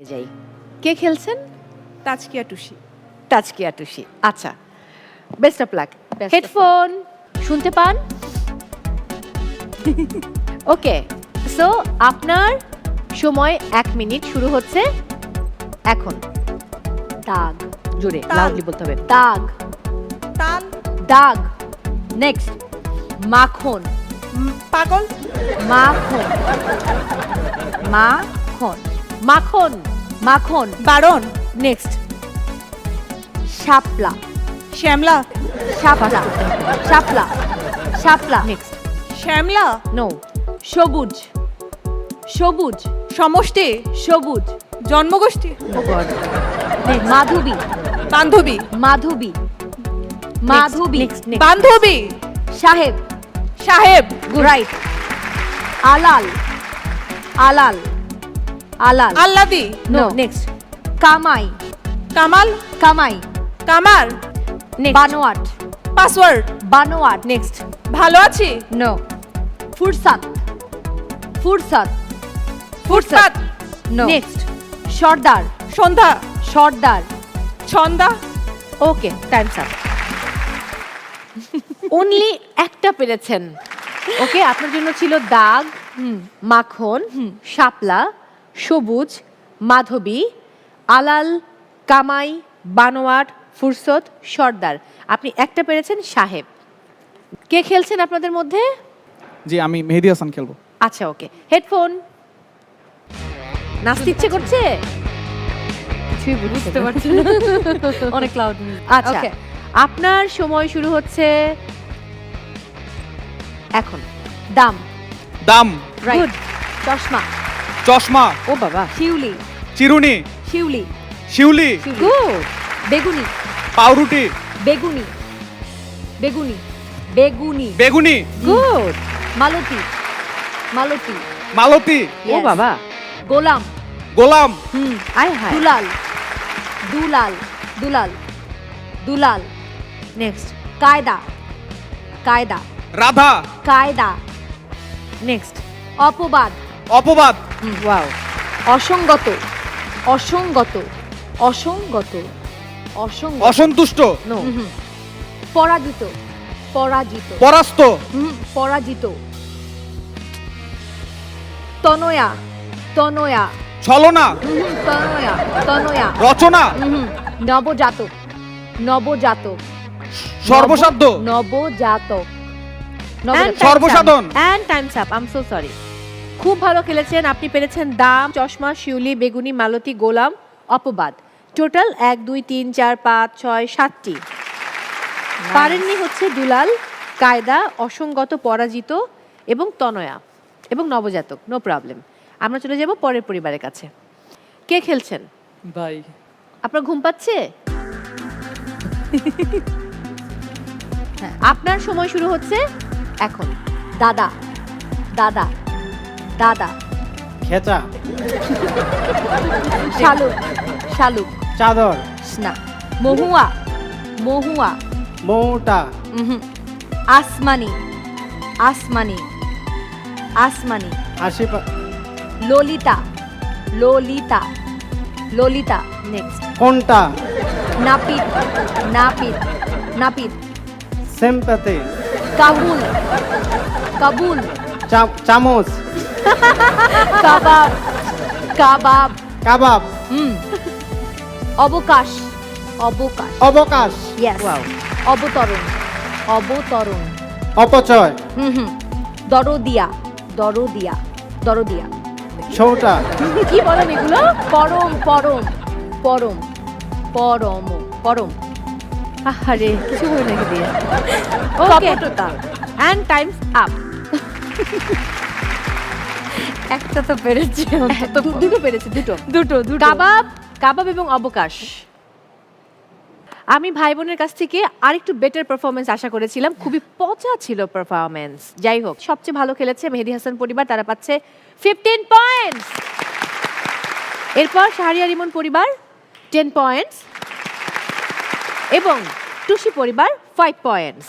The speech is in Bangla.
যাই। কে খেলছেন? তাজকিয়া টুসি। তাজকিয়া টুসি। আচ্ছা বেস্ট অফ লাক হেডফোন শুনতে পান? ওকে সো আপনার সময় এক মিনিট শুরু হচ্ছে এখন। দাগ। জোরে লাউডলি বলতে হবে। দাগ। তাল দাগ। নেক্সট মাখন। পাগল? মাখন। মাখন। মাখন। মাখন বারণ নেক্সট শাপলা। শ্যামলা। শাপলা। শাপলা। শাপলা নেক্সট শ্যামলা? নো সবুজ। সবুজ। সমষ্টি? সবুজ। জন্মগোষ্ঠী? মাধবী। বান্ধবী? মাধবী। মাধবী। বান্ধবী। সাহেব। সাহেব। রাইট আলাল। আলাল। আলাল। আল্লাদি। নো নেক্সট কামাই। কামাল। কামাই। কামার। নেক্সট বানোয়াট। পাসওয়ার্ড। বানোয়াট নেক্সট ভালো আছি? নো ফুরসাত। ফুরসাত। ফুটপাত। নো নেক্সট সর্দার। সন্ধ্যা। সর্দার। ছন্দা। ওকে টাইমস আপ অনলি একটা পেরেছেন। ওকে আপনার জন্য ছিল দাগ মাখন শাপলা সবুজ মাধবী আলাল কামাই বানোয়াট ফুরসত সর্দার। আপনি একটা পেরেছেন সাহেব। কে খেলছেন আপনাদের মধ্যে? জি আমি মেহেদি হাসান খেলব। আচ্ছা ওকে। হেডফোন। নাচতে ইচ্ছে করছে? কিছুই বুঝতে পারছি না। অনেক ক্লাউড আচ্ছা. আপনার সময় শুরু হচ্ছে এখন। দাম। দাম। রাইট চশমা। চশমা। ও বাবা শিউলি। চিরুনি। শিউলি। শিউলি। গুড। বেগুনি। পাউরুটি। বেগুনি। বেগুনি। বেগুনি। বেগুনি। গুড। মালতি। মালতী। মালতী। ও বাবা। গোলাম। গোলাম। হুম আয় হায়। দুলাল। দুলাল। দুলাল। দুলাল। নেক্সট কায়দা। কায়দা। রাধা। কায়দা। নেক্সট অপবাদ। অপবাদ। ওয়াও। অসঙ্গত। অসঙ্গত। অসঙ্গত। অসঙ্গত। অসন্তুষ্ট। নো। পরাজিত। পরাজিত। পরাস্ত। পরাজিত। তনয়া। তনয়া। ছলনা। তনয়া। তনয়া। রচনা। নবজাতক। নবজাতক। সর্বসাধ্য। নবজাতক। সর্বসাধন। And time's up um so sorry খুব ভালো খেলেছেন। আপনি পেরেছেন দাম চশমা শিউলি বেগুনি মালতী গোলাম অপবাদ। টোটাল এক দুই তিন চার পাঁচ ছয় সাতটি। পারেননি হচ্ছে দুলাল কায়দা অসঙ্গত পরাজিত এবং তনয়া এবং নবজাতক নো প্রবলেম আমরা চলে যাব পরের পরিবারের কাছে। কে খেলছেন? ভাই। আপনার ঘুম পাচ্ছে? আপনার সময় শুরু হচ্ছে এখন। দাদা দাদা। দাদা। খেচা শালুক শালুক চাদর। না মহুয়া। মহুয়া। মৌটা। আসমানি। আসমানি। আসমানি। হাসি ললিতা। ললিতা। ললিতা। নেক্সট। কোনটা? নাপিত। নাপিত। নাপিত। সেম্পাতে কাবুল। কাবুল। চামচ। কাবাব কাবাব। কাবাব। হুম। অবকাশ অবকাশ। অবকাশ। ইয়েস অবতরণ অবতরণ। অপচয়। হুম হুম। দরদিয়া দরদিয়া দরদিয়া। ছৌটা। কি বলেন এগুলো? পরম পরম পরম পরম পরম। আরে কিছু বলে দিয়ে? ওকে অ্যান্ড টাইমস আপ একটা তো পেরেছি দুটো পেরেছে দুটো। দুটো দুটো। কাবাব কাবাব এবং অবকাশ। আমি ভাই বোনের কাছ থেকে আরেকটু বেটার পারফরমেন্স আশা করেছিলাম। খুবই পচা ছিল পারফরমেন্স যাই হোক সবচেয়ে ভালো খেলেছে মেহেদি হাসান পরিবার। তারা পাচ্ছে ফিফটিন পয়েন্টস এরপর শাহরিয়া রিমন পরিবার টেন পয়েন্টস এবং টুসি পরিবার ফাইভ পয়েন্টস